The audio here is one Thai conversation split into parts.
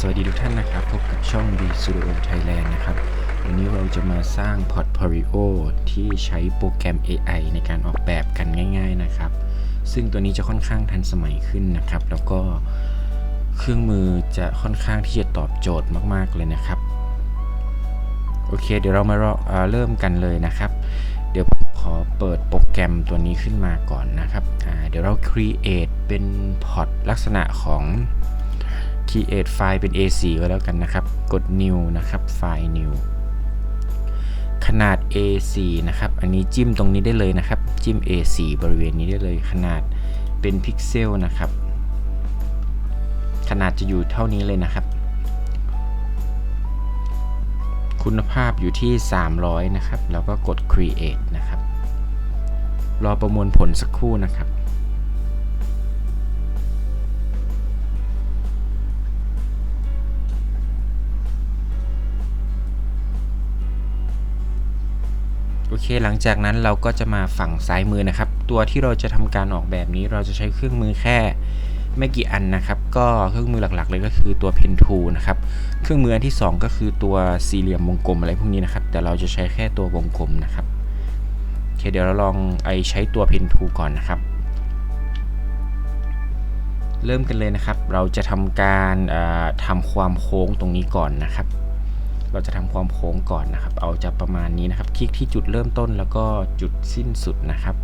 สวัสดีทุกท่านนะครับ พบกับช่อง B Studio Thailand นะครับ วันนี้เราจะมาสร้าง Portfolio ที่ใช้โปรแกรม AI ในการออกแบบกันง่าย ๆนะครับ ซึ่งตัวนี้จะค่อนข้างทันสมัยขึ้นนะครับ แล้วก็เครื่องมือจะค่อนข้างที่จะตอบโจทย์มากๆเลยนะครับ โอเค เดี๋ยวเรามาเริ่มกันเลยนะครับ เดี๋ยวขอเปิดโปรแกรมตัวนี้ขึ้นมาก่อนนะครับ เดี๋ยวเรา create เป็นพอร์ตลักษณะของ create ไฟล์เป็น A4 ก็แล้วกันนะครับ กด new นะครับ ไฟล์ new ขนาด A4 นะครับ อันนี้จิ้มตรงนี้ได้เลยนะครับ จิ้ม A4 บริเวณนี้ได้เลย ขนาดเป็นพิกเซลนะครับ ขนาดจะอยู่เท่านี้เลยนะครับ คุณภาพอยู่ที่ 300 นะครับ แล้วก็กด create นะครับ รอประมวลผลสักครู่นะครับ โอเคหลังจากนั้นเราก็จะมาฝั่งซ้ายมือนะครับ ตัวที่เราจะทำการออกแบบนี้เราจะใช้เครื่องมือแค่ไม่กี่อันนะครับ ก็เครื่องมือหลักๆ เลยก็คือตัว Pen Tool นะครับเครื่องมืออันที่ 2 ก็คือตัวสี่เหลี่ยมวงกลมอะไรพวกนี้นะครับ แต่เราจะใช้แค่ตัววงกลมนะครับโอเคเดี๋ยวเราลองไอใช้ตัว Pen Tool ก่อนนะครับ เริ่มกันเลยนะครับ เราจะทำการทำความโค้งตรงนี้ก่อนนะครับ เราจะทำความโค้งก่อนนะครับ เอาจะประมาณนี้นะครับ คลิกที่จุดเริ่มต้นแล้วก็จุดสิ้นสุดนะครับ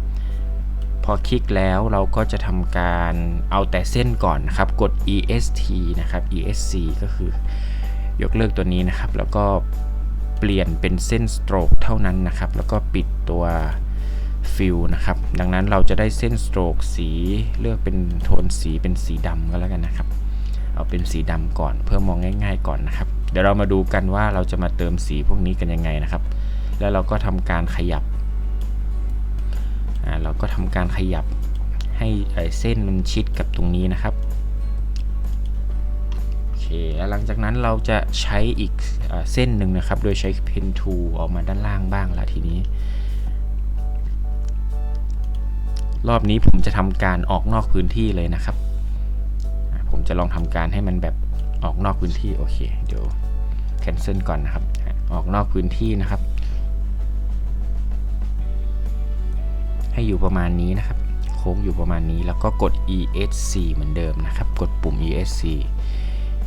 พอคลิกแล้วเราก็จะทำการเอาแต่เส้นก่อนนะครับ กด est นะครับ esc ก็คือยกเลิกตัวนี้นะครับ แล้วก็เปลี่ยนเป็นเส้นสโตรกเท่านั้นนะครับ แล้วก็ปิดตัวฟิลนะครับ ดังนั้นเราจะได้เส้นสโตรกสีเลือกเป็นโทนสีเป็นสีดำก็แล้วกันนะครับ เอาเป็นสีดำก่อนเพื่อมองง่าย ๆ ก่อนนะครับ เดี๋ยวเรามาดูกันว่าเราจะมาเติมสีพวกนี้กันยังไงนะครับ แล้วเราก็ทำการขยับอ่าเราก็ทำการขยับให้เส้นมันชิดกับตรงนี้นะครับโอเคแล้วหลังจากนั้นเราจะใช้อีกเส้นหนึ่งนะครับ โดยใช้ Pen Tool ออกมาด้านล่างบ้างละทีนี้ รอบนี้ผมจะทำการออกนอกพื้นที่เลยนะครับ ผมจะลองทำการให้มันแบบ ออกนอกพื้นที่โอเค เดี๋ยว cancel ก่อนนะครับ ออกนอกพื้นที่นะครับ ให้อยู่ประมาณนี้นะครับ โค้งอยู่ประมาณนี้แล้วก็กด ESC เหมือนเดิมนะครับ กดปุ่ม ESC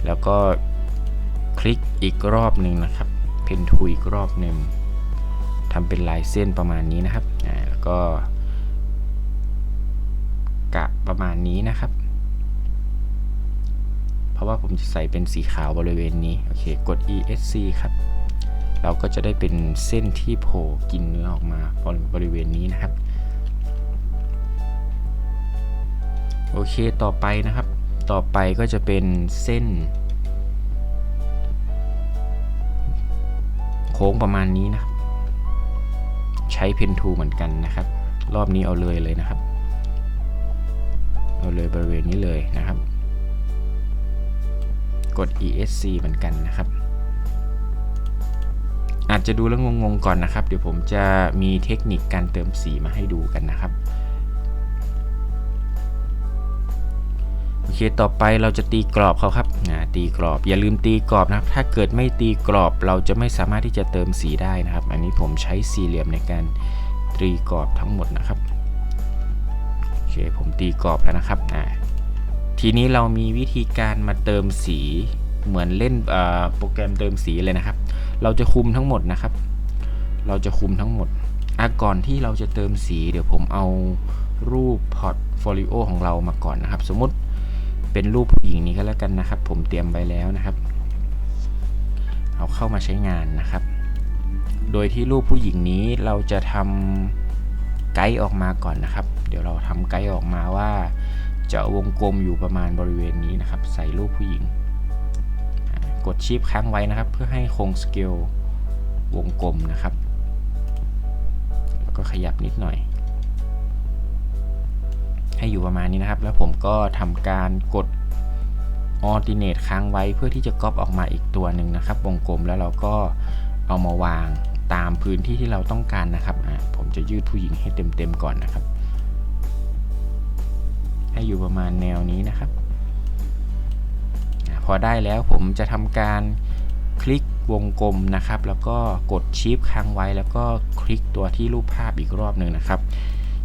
แล้วก็คลิกอีกรอบหนึ่งนะครับ เพนทูอีกรอบหนึ่งทำเป็นลายเส้นประมาณนี้นะครับ แล้วก็ กะประมาณนี้นะครับ เพราะว่าผมจะใส่เป็นสีขาวบริเวณนี้ โอเค กด ESC ครับ เราก็จะได้เป็นเส้นที่โผล่กินเนื้อออกมาบริเวณนี้นะครับ โอเค ต่อไปนะครับ ต่อไปก็จะเป็นเส้น โค้งประมาณนี้นะ ใช้เพนทูเหมือนกันนะครับ รอบนี้เอาเลยเลยนะครับ เอาเลยบริเวณนี้เลยนะครับ กด ESC เหมือนกันนะครับ อาจจะดูแล้วงงๆก่อนนะครับ เดี๋ยวผมจะมีเทคนิคการเติมสีมาให้ดูกันนะครับโอเค ต่อไปเราจะตีกรอบเขาครับตีกรอบ อย่าลืมตีกรอบนะครับ ถ้าเกิดไม่ตีกรอบเราจะไม่สามารถที่จะเติมสีได้นะครับ อันนี้ผมใช้สี่เหลี่ยมในการตีกรอบทั้งหมดนะครับ โอเค ผมตีกรอบแล้วนะครับอ่า ทีนี้เรามีวิธีการมาเติมสีเหมือนเล่นโปรแกรมเติมสีเลยนะครับ เราจะคุมทั้งหมดนะครับ เราจะคุมทั้งหมดอาก่อนที่เราจะเติมสี เดี๋ยวผมเอารูปพอร์ตโฟลิโอของเรามาก่อนนะครับ สมมติเป็นรูปผู้หญิงนี้ก็แล้วกันนะครับ ผมเตรียมไว้แล้วนะครับ เอาเข้ามาใช้งานนะครับ โดยที่รูปผู้หญิงนี้เราจะทำไกด์ออกมาก่อนนะครับ เดี๋ยวเราทำไกด์ออกมาว่า จะวงกลมอยู่ประมาณบริเวณนี้นะครับ ใส่รูปผู้หญิง กดชิปค้างไว้นะครับ เพื่อให้คงสเกลวงกลมนะครับ แล้วก็ขยับนิดหน่อย ให้อยู่ประมาณนี้นะครับ แล้วผมก็ทำการกด alternate ค้างไว้เพื่อที่จะก๊อปออกมาอีกตัวหนึ่งนะครับ วงกลมแล้วเราก็เอามาวางตามพื้นที่ที่เราต้องการนะครับ ผมจะยืดผู้หญิงให้เต็มๆก่อนนะครับ ให้อยู่ประมาณแนวนี้นะครับ พอได้แล้วผมจะทำการคลิกวงกลมนะครับ แล้วก็กดชิปค้างไว้ แล้วก็คลิกตัวที่รูปภาพอีกรอบหนึ่งนะครับ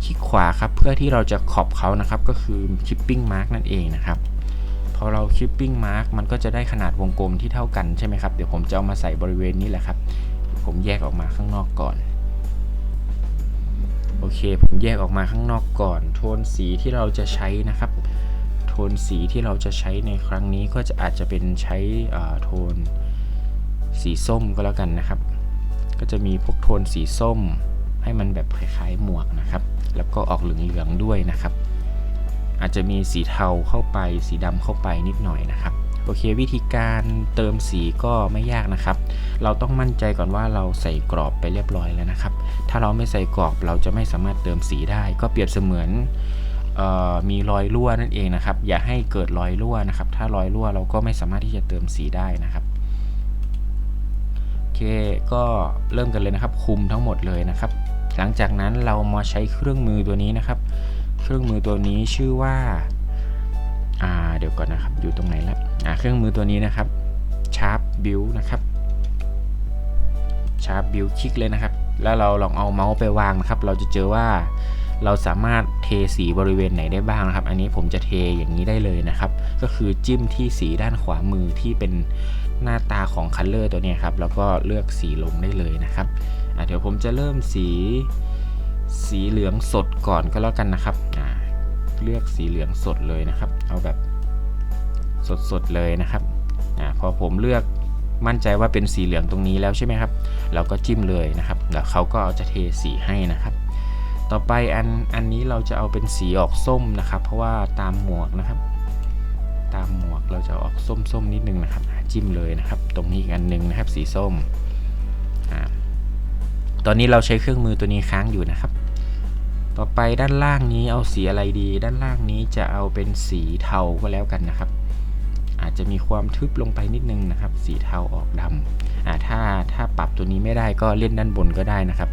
คลิกขวาครับเพื่อที่เราจะขอบเขานะครับ ก็คือ shipping mark นั่นเองนะครับพอเรา shipping mark มันก็จะได้ขนาดวงกลมที่เท่ากันใช่ไหมครับ เดี๋ยวผมจะเอามาใส่บริเวณนี้แหละครับ ผมแยกออกมาข้างนอกก่อน โอเค ผมแยกออกมาข้างนอกก่อน โทนสีที่เราจะใช้นะครับ โทนสีที่เราจะใช้ในครั้งนี้ก็จะอาจจะเป็นใช้โทนสีส้มก็แล้วกันนะครับ ก็จะมีพวกโทนสีส้มให้มันแบบคล้ายๆหมวกนะครับ แล้วก็ออกเหลืองๆด้วยนะครับ อาจจะมีสีเทาเข้าไป สีดำเข้าไปนิดหน่อยนะครับ โอเควิธีการเติมสีก็ไม่ยากนะครับ เราต้องมั่นใจก่อนว่าเราใส่กรอบไปเรียบร้อยแล้วนะครับ ถ้าเราไม่ใส่กรอบเราจะไม่สามารถเติมสีได้ ก็เปรียบเสมือนมีรอยรั่วนั่นเองนะครับ อย่าให้เกิดรอยรั่วนะครับ ถ้ารอยรั่วเราก็ไม่สามารถที่จะเติมสีได้นะครับโอเคก็เริ่มกันเลยนะครับ คุมทั้งหมดเลยนะครับ หลังจากนั้นเรามาใช้เครื่องมือตัวนี้นะครับ เครื่องมือตัวนี้ชื่อว่า่าเดี๋ยวก่อนนะครับ อยู่ตรงไหนละอ่า เครื่องมือตัวนี้นะครับ Sharp Build นะครับ Sharp Build คลิกเลยนะครับ แล้วเราลองเอาเมาส์ไปวางนะครับ เราจะเจอว่าเราสามารถเทสีบริเวณไหนได้บ้างนะครับ อันนี้ผมจะเทอย่างนี้ได้เลยนะครับ ก็คือจิ้มที่สีด้านขวามือที่เป็นหน้าตาของคัลเลอร์ตัวนี้ครับ แล้วก็เลือกสีลงได้เลยนะครับเดี๋ยวผมจะเริ่มสีสีเหลืองสดก่อนก็แล้วกันนะครับ เลือกสีเหลืองสดเลยนะครับ เอาแบบ สดๆเลยนะครับอพอผมเลือกมั่นใจว่าเป็นสีเหลืองตรงนี้แล้วใช่ไหมครับ เราก็จิ้มเลยนะครับแล้วเขาก็จะเทสีให้นะครับ ต่อไปอันอันนี้เราจะเอาเป็นสีออกส้มนะครับ เพราะว่าตามหมวกนะครับ ตามหมวกเราจะออกส้มๆนิดนึงนะครับจิ้มเลยนะครับ ตรงนี้อีกอันหนึ่งนะครับ สีส้มตอนนี้เราใช้เครื่องมือตัวนี้ค้างอยู่นะครับ ต่อไปด้านล่างนี้เอาสีอะไรดี ด้านล่างนี้จะเอาเป็นสีเทาก็แล้วกันนะครับ อาจจะมีความทึบลงไปนิดนึงนะครับ สีเทาออกดำอ่าถ้าถ้าปรับตัวนี้ไม่ได้ก็เล่นด้านบนก็ได้นะครับ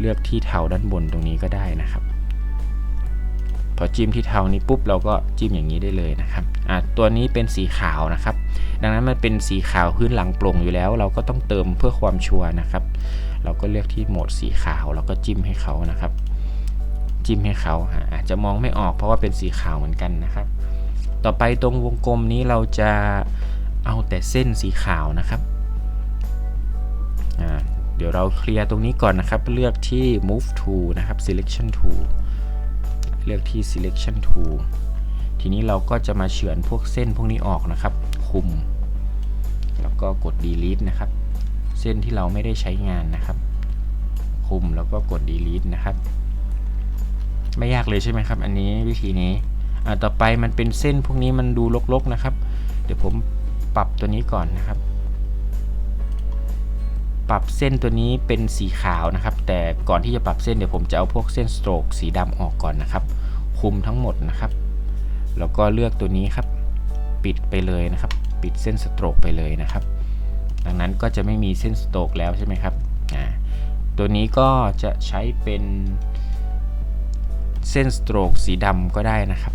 เลือกที่เทาด้านบนตรงนี้ก็ได้นะครับพอจิ้มที่เทานี้ปุ๊บเราก็จิ้มอย่างนี้ได้เลยนะครับอ่าตัวนี้เป็นสีขาวนะครับ ดังนั้นมันเป็นสีขาวพื้นหลังโปร่งอยู่แล้ว เราก็ต้องเติมเพื่อความชัวร์นะครับ เราก็เลือกที่โหมดสีขาวแล้วก็จิ้มให้เขานะครับ จิ้มให้เขาอาจจะมองไม่ออกเพราะว่าเป็นสีขาวเหมือนกันนะครับ ต่อไปตรงวงกลมนี้เราจะเอาแต่เส้นสีขาวนะครับ เดี๋ยวเราเคลียร์ตรงนี้ก่อนนะครับ เลือกที่ move tool นะครับ selection tool เลือกที่ selection tool ทีนี้เราก็จะมาเฉือนพวกเส้นพวกนี้ออกนะครับ คุม แล้วก็กด delete นะครับ เส้นที่เราไม่ได้ใช้งานนะครับ คุมแล้วก็กด delete นะครับ ไม่ยากเลยใช่ไหมครับ อันนี้วิธีนี้ ต่อไปมันเป็นเส้นพวกนี้มันดูลกๆนะครับ เดี๋ยวผมปรับตัวนี้ก่อนนะครับ ปรับเส้นตัวนี้เป็นสีขาวนะครับ แต่ก่อนที่จะปรับเส้นเดี๋ยวผมจะเอาพวกเส้นสโตรกสีดำออกก่อนนะครับ คุมทั้งหมดนะครับ แล้วก็เลือกตัวนี้ครับ ปิดไปเลยนะครับ ปิดเส้นสโตรกไปเลยนะครับ ดังนั้นก็จะไม่มีเส้นสโตรกแล้วใช่ไหมครับตัวนี้ก็จะใช้เป็นเส้นสโตรกสีดำก็ได้นะครับ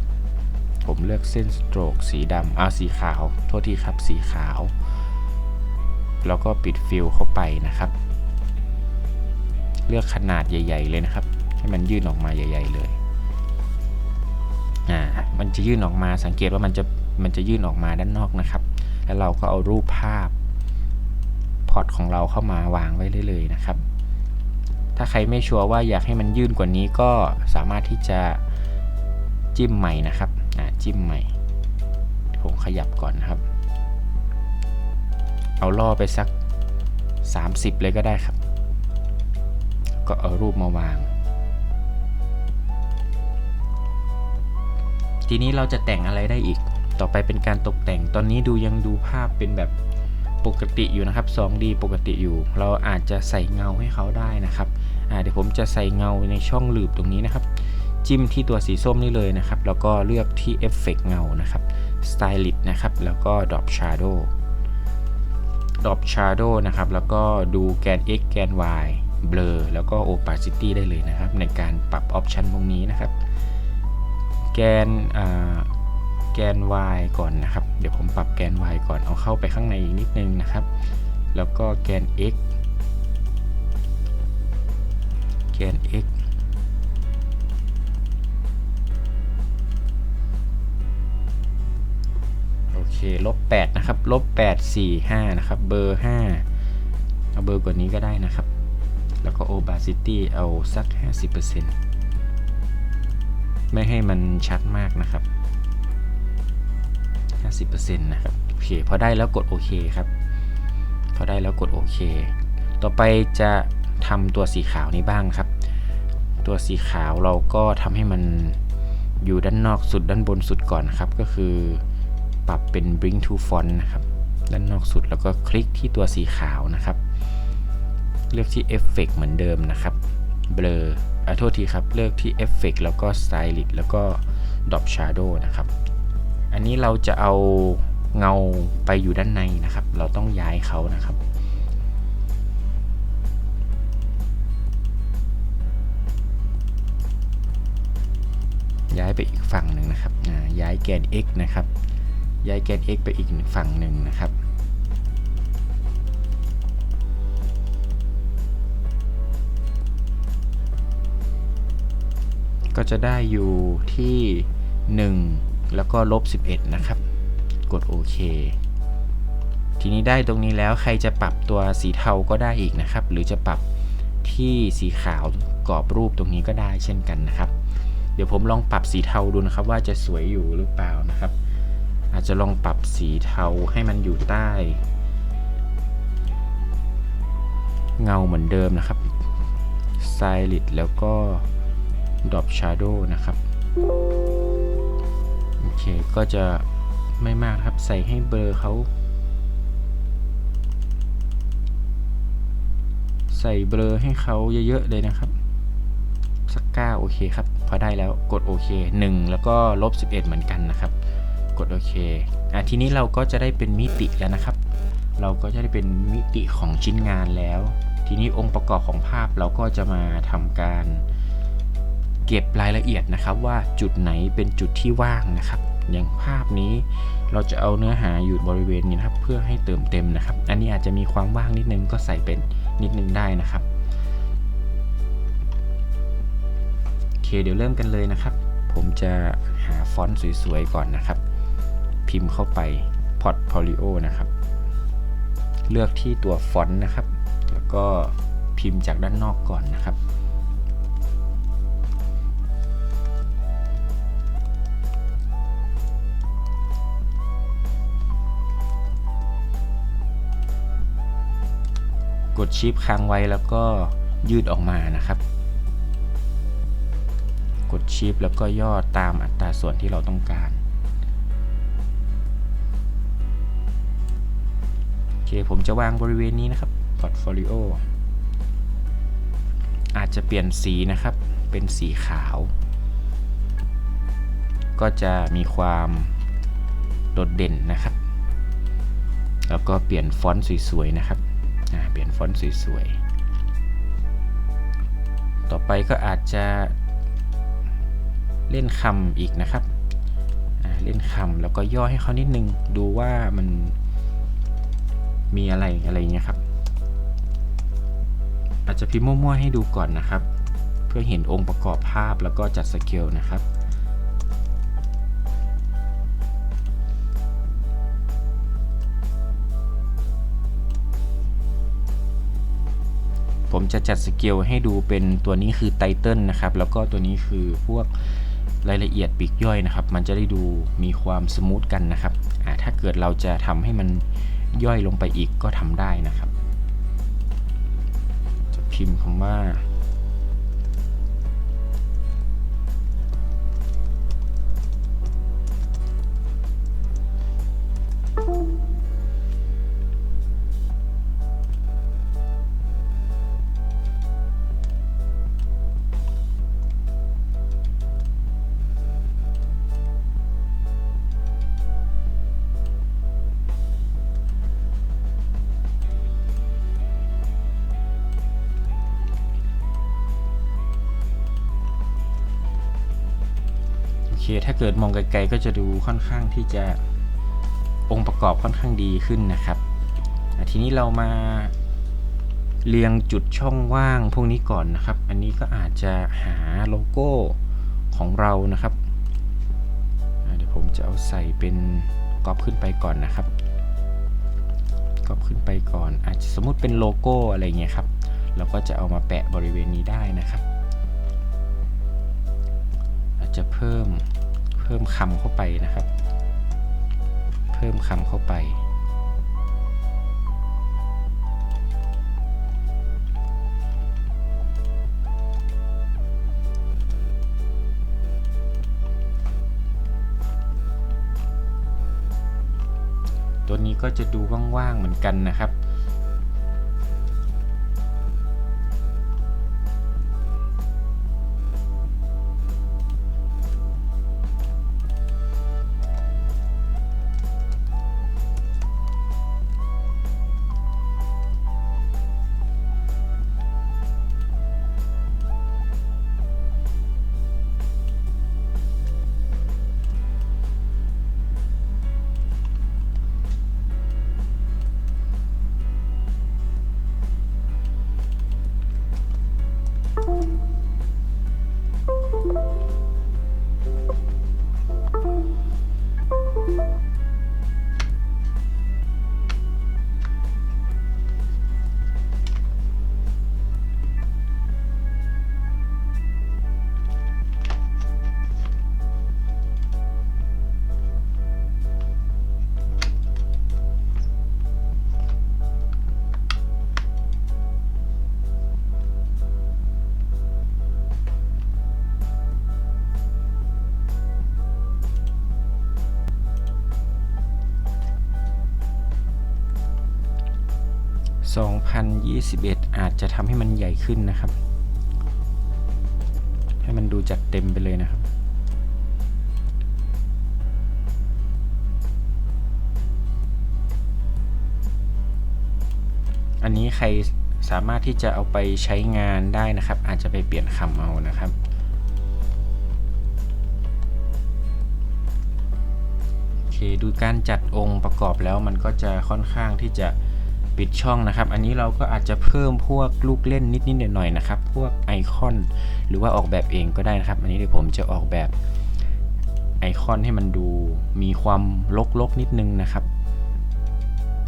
ผมเลือกเส้นสโตรกสีดำเอาสีขาว โทษทีครับสีขาว แล้วก็ปิดฟิลเข้าไปนะครับ เลือกขนาดใหญ่ ๆ เลยนะครับ ให้มันยื่นออกมาใหญ่ ๆ เลยอ่ามันจะยื่นออกมาสังเกตว่ามันจะมันจะยื่นออกมาด้านนอกนะครับ แล้วเราก็เอารูปภาพอร์ตของเราเข้ามาวางไว้เลยนะครับ ถ้าใครไม่ชัวร์ว่าอยากให้มันยื่นกว่านี้ก็สามารถที่จะจิ้มใหม่นะครับ จิ้มใหม่ ผมขยับก่อนนะครับ เอาล่อไปสัก 30 เลยก็ได้ครับ ก็เอารูปมาวาง ทีนี้เราจะแต่งอะไรได้อีก ต่อไปเป็นการตกแต่ง ตอนนี้ดูยังดูภาพเป็นแบบปกติอยู่นะครับ 2D ปกติอยู่ เราอาจจะใส่เงาให้เขาได้นะครับเดี๋ยวผมจะใส่เงาในช่องหลืบตรงนี้นะครับ จิ้มที่ตัวสีส้มนี่เลยนะครับ แล้วก็เลือกที่เอฟเฟกเงานะครับ Stylist นะครับ แล้วก็ Drop Shadow Drop Shadow นะครับ แล้วก็ดูแกน x แกน y Blur แล้วก็ Opacity ได้เลยนะครับ ในการปรับออปชันพวกนี้นะครับ แกนแแกน y ก่อนนะครับ เดี๋ยวผมปรับแกน y ก่อน เอาเข้าไปข้างในอีกนิดนึงนะครับ แล้วก็แกน x แกน x เคลบ8นะครับลบ8 4 5นะครับเบอร์ 5 เอาเบอร์กว่านี้ก็ได้นะครับ แล้วก็ opacity เอาสัก 50%ไม่ให้มันชัดมากนะครับ 50%นะครับโอเคพอได้แล้วกดโอเคครับพอได้แล้วกดโอเค ต่อไปจะทำตัวสีขาวนี้บ้างครับ ตัวสีขาวเราก็ทำให้มันอยู่ด้านนอกสุดด้านบนสุดก่อนนะครับ ก็คือ ปรับเป็น bring to font นะครับ ด้านนอกสุดแล้วก็คลิกที่ตัวสีขาวนะครับ เลือกที่ Effect เหมือนเดิมนะครับ Blur อะโทษทีครับ เลือกที่ Effect แล้วก็ Stylist แล้วก็ Drop Shadow นะครับ อันนี้เราจะเอาเงาไปอยู่ด้านในนะครับ เราต้องย้ายเขานะครับย้ายไปอีกฝั่งหนึ่งนะครับย้ายแกน x นะครับ ย้ายแกน x ไปอีกฝั่งหนึ่งนะครับ ก็จะได้อยู่ที่ 1 แล้วก็ลบ 11 นะครับ กดโอเคทีนี้ได้ตรงนี้แล้วใครจะปรับตัวสีเทาก็ได้อีกนะครับ หรือจะปรับที่สีขาวกรอบรูปตรงนี้ก็ได้เช่นกันนะครับ เดี๋ยวผมลองปรับสีเทาดูนะครับ ว่าจะสวยอยู่หรือเปล่านะครับ อาจจะลองปรับสีเทาให้มันอยู่ใต้ เงาเหมือนเดิมนะครับ s i l i t แล้วก็ Drop Shadow นะครับ โอเค ก็จะไม่มากครับ ใส่ให้เบอร์เขา ใส่เบลอให้เขาเยอะๆเลยนะครับ สักเก้าโอเคครับ พอได้แล้วกดโอเค 1 แล้วก็ลบ 11 เหมือนกันนะครับ กดโอเคอะทีนี้เราก็จะได้เป็นมิติแล้วนะครับ เราก็จะได้เป็นมิติของชิ้นงานแล้ว ทีนี้องค์ประกอบของภาพเราก็จะมาทำการเก็บรายละเอียดนะครับ ว่าจุดไหนเป็นจุดที่ว่างนะครับ อย่างภาพนี้เราจะเอาเนื้อหาอยู่บริเวณนี้นะครับ เพื่อให้เติมเต็มนะครับ อันนี้อาจจะมีความว่างนิดนึงก็ใส่เป็นนิดนึงได้นะครับโอเคเดี๋ยวเริ่มกันเลยนะครับ ผมจะหาฟอนต์สวยๆก่อนนะครับ พิมพ์เข้าไป Portfolio นะครับ เลือกที่ตัวฟอนต์นะครับ แล้วก็พิมพ์จากด้านนอกก่อนนะครับ กดชิปค้างไว้แล้วก็ยืดออกมานะครับ กดชิปแล้วก็ย่อตามอัตราส่วนที่เราต้องการ เคผมจะวางบริเวณนี้นะครับ Portfolio อาจจะเปลี่ยนสีนะครับ เป็นสีขาว ก็จะมีความโดดเด่นนะครับ แล้วก็เปลี่ยนฟอนต์สวยๆนะครับเปลี่ยนฟอนต์สวยๆ ต่อไปก็อาจจะเล่นคำอีกนะครับ เล่นคำแล้วก็ย่อให้เขานิดนึง ดูว่ามัน มีอะไรอะไรเงี้ยครับ อาจจะพิมพ์มั่วๆให้ดูก่อนนะครับ เพื่อเห็นองค์ประกอบภาพแล้วก็จัดสเกลนะครับผมจะจัดสเกลให้ดูเป็นตัวนี้คือไตเติลนะครับ แล้วก็ตัวนี้คือพวกรายละเอียดปีกย่อยนะครับ มันจะได้ดูมีความสมูทกันนะครับถ้าเกิดเราจะทำให้มัน ย่อยลงไปอีกก็ทำได้นะครับ จะพิมพ์คำว่า ถ้าเกิดมองไกลๆก็จะดูค่อนข้างที่จะองค์ประกอบค่อนข้างดีขึ้นนะครับทีนี้เรามาเรียงจุดช่องว่างพวกนี้ก่อนนะครับ อันนี้ก็อาจจะหาโลโก้ของเรานะครับ เดี๋ยวผมจะเอาใส่เป็นกรอบขึ้นไปก่อนนะครับกรอบขึ้นไปก่อน อาจจะสมมติเป็นโลโก้อะไรเงี้ยครับ เราก็จะเอามาแปะบริเวณนี้ได้นะครับ อาจจะเพิ่ม พิ่มคำเข้าไปนะครับ เพิ่มคำเข้าไป ตัวนี้ก็จะดูว่างๆเหมือนกันนะครับ 2021 อาจจะทำให้มันใหญ่ขึ้นนะครับ ให้มันดูจัดเต็มไปเลยนะครับ อันนี้ใครสามารถที่จะเอาไปใช้งานได้นะครับ อาจจะไปเปลี่ยนคำเอานะครับโอเคดูการจัดองค์ประกอบแล้วมันก็จะค่อนข้างที่จะ ปิดช่องนะครับ อันนี้เราก็อาจจะเพิ่มพวกลูกเล่นนิดๆหน่อยๆนะครับ พวกไอคอน หรือว่าออกแบบเองก็ได้นะครับ อันนี้เดี๋ยวผมจะออกแบบไอคอนให้มันดูมีความลกๆนิดนึงนะครับ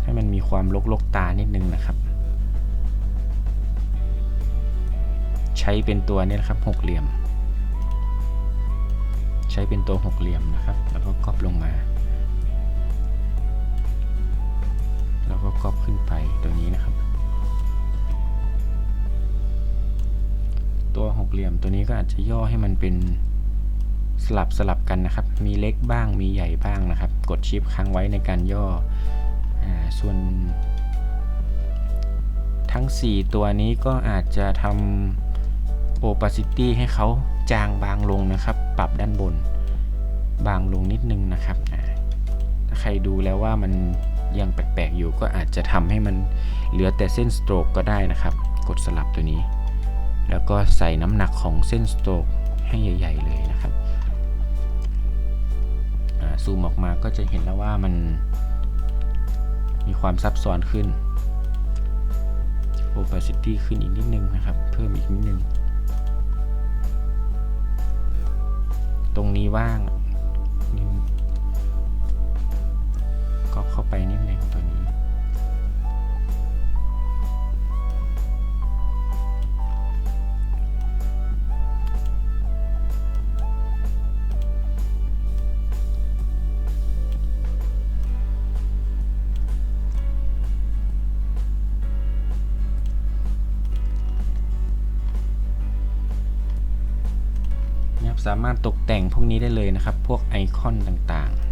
ให้มันมีความลกๆตานิดนึงนะครับ ใช้เป็นตัวนี้นะครับหกเหลี่ยม ใช้เป็นตัวหกเหลี่ยมนะครับ แล้วก็ก๊อปลงมา แล้วก็ก๊อปขึ้นไปตัวนี้นะครับ ตัวหกเหลี่ยมตัวนี้ก็อาจจะย่อให้มันเป็นสลับสลับกันนะครับ มีเล็กบ้างมีใหญ่บ้างนะครับ กดชิปค้างไว้ในการย่ออส่วน ทั้ง 4 ตัวนี้ก็อาจจะทำ opacity ให้เขาจางบางลงนะครับ ปรับด้านบน บางลงนิดนึงนะครับถ้าใครดูแล้วว่ามัน ยังแปลกๆอยู่ก็อาจจะทำให้มันเหลือแต่เส้นสโตรกก็ได้นะครับ กดสลับตัวนี้ แล้วก็ใส่น้ำหนักของเส้นสโตรกให้ใหญ่ ๆ เลยนะครับซูมออกมาก็จะเห็นแล้วว่ามันมีความซับซ้อนขึ้น opacity ขึ้นอีกนิดนึงนะครับ เพิ่มอีกนิดนึง ตรงนี้ว่าง ก็เข้าไปนิดนึงตัวนี้นะครับสามารถตกแต่งพวกนี้ได้เลยนะครับ พวกไอคอนต่างๆ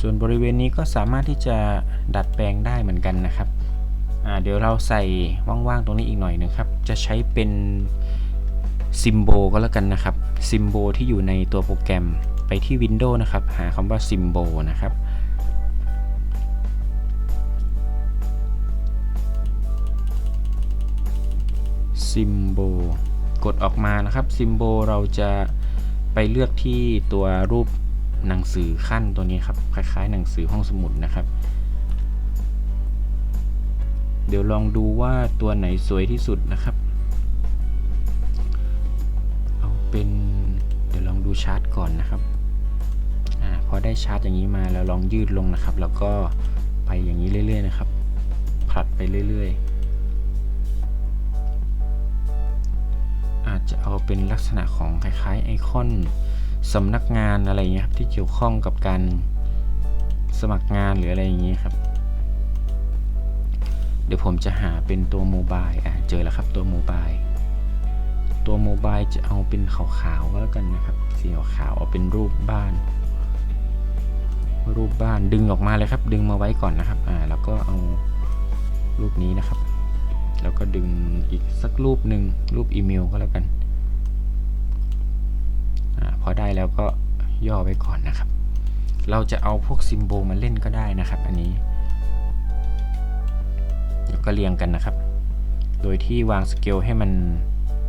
ส่วนบริเวณนี้ก็สามารถที่จะดัดแปลงได้เหมือนกันนะครับ เดี๋ยวเราใส่ว่างๆตรงนี้อีกหน่อยหนึงครับ จะใช้เป็นซิมโบก็แล้วกันนะครับ ซิมโบที่อยู่ในตัวโปรแกรมไปที่ Windows นะครับ หาคำว่าซิมโบนะครับซิมโบกดออกมานะครับซิมโบเราจะไปเลือกที่ตัวรูป หนังสือขั้นตัวนี้ครับ คล้ายๆ หนังสือห้องสมุดนะครับ เดี๋ยวลองดูว่าตัวไหนสวยที่สุดนะครับ เอาเป็น เดี๋ยวลองดูชาร์ตก่อนนะครับอ่าพอได้ชาร์ตอย่างนี้มาแล้วลองยืดลงนะครับ แล้วก็ไปอย่างนี้เรื่อย ๆ นะครับ ผลัดไปเรื่อย ๆอาจจะเอาเป็นลักษณะของคล้ายๆไอคอน สำนักงานอะไรอย่างเงี้ยครับที่เกี่ยวข้องกับการสมัครงานหรืออะไรอย่างเงี้ยครับ เดี๋ยวผมจะหาเป็นตัวโมบายอะเจอแล้วครับตัวโมบายตัวโมบายจะเอาเป็นขาวๆก็แล้วกันนะครับสีขาวๆเอาเป็นรูปบ้าน รูปบ้านดึงออกมาเลยครับ ดึงมาไว้ก่อนนะครับอ่าแล้วก็เอารูปนี้นะครับ แล้วก็ดึงอีกสักรูปหนึ่งรูปอีเมลก็แล้วกัน พอได้แล้วก็ย่อไว้ก่อนนะครับ เราจะเอาพวกซิมโบลมาเล่นก็ได้นะครับ อันนี้แล้วก็เรียงกันนะครับ โดยที่วางสเกลให้มัน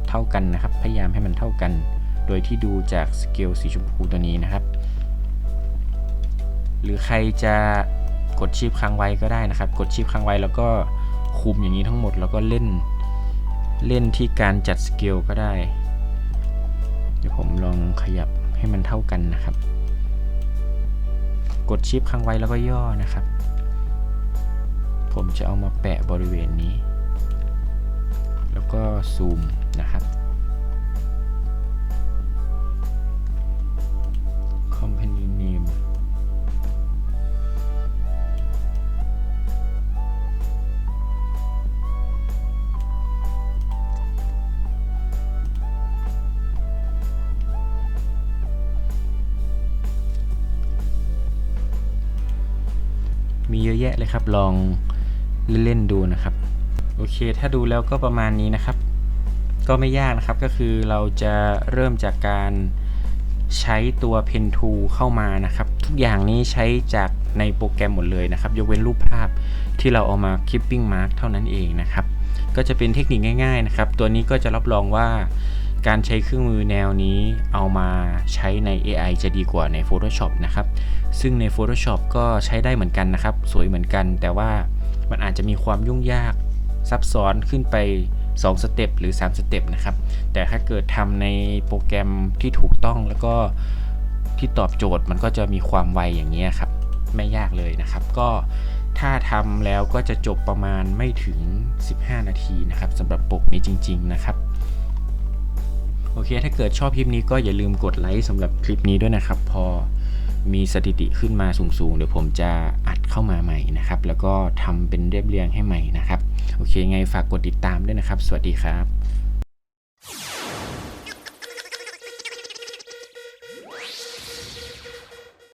เท่ากันนะครับ พยายามให้มันเท่ากัน โดยที่ดูจากสเกลสีชมพูตัวนี้นะครับ หรือใครจะกดชิปค้างไว้ก็ได้นะครับ กดชิปค้างไว้แล้วก็คุมอย่างนี้ทั้งหมด แล้วก็เล่นเล่นที่การจัดสเกลก็ได้ เดี๋ยวผมลองขยับให้มันเท่ากันนะครับ กดชิปค้างไว้แล้วก็ย่อนะครับ ผมจะเอามาแปะบริเวณนี้ แล้วก็ซูมนะครับ c o m p a n y แยะเลยครับ ลองเล่นๆดูนะครับ โอเค ถ้าดูแล้วก็ประมาณนี้นะครับ ก็ไม่ยากนะครับ ก็คือเราจะเริ่มจากการใช้ตัว Pen Tool เข้ามานะครับ ทุกอย่างนี้ใช้จากในโปรแกรมหมดเลยนะครับ ยกเว้นรูปภาพที่เราเอามา Clipping Mark เท่านั้นเองนะครับ ก็จะเป็นเทคนิคง่าย ๆ นะครับ ตัวนี้ก็จะรับรองว่าการใช้เครื่องมือแนวนี้เอามาใช้ใน AI จะดีกว่าใน Photoshop นะครับ ซึ่งใน Photoshop ก็ใช้ได้เหมือนกันนะครับ สวยเหมือนกัน แต่ว่ามันอาจจะมีความยุ่งยากซับซ้อนขึ้นไป 2 สเต็ปหรือ 3 สเต็ปนะครับ แต่ถ้าเกิดทำในโปรแกรมที่ถูกต้องแล้วก็ที่ตอบโจทย์มันก็จะมีความไวอย่างนี้ครับ ไม่ยากเลยนะครับ ก็ถ้าทำแล้วก็จะจบประมาณไม่ถึง 15 นาทีนะครับสำหรับปกนี้จริง ๆ นะครับโอเค ถ้าเกิดชอบคลิปนี้ก็อย่าลืมกดไลค์สำหรับคลิปนี้ด้วยนะครับ พอ มีสถิติขึ้นมาสูงๆ เดี๋ยวผมจะอัดเข้ามาใหม่นะครับ แล้วก็ทำเป็นเรียบเรียงให้ใหม่นะครับ โอเคไงฝากกดติดตามด้วยนะครับ สวัสดีครับ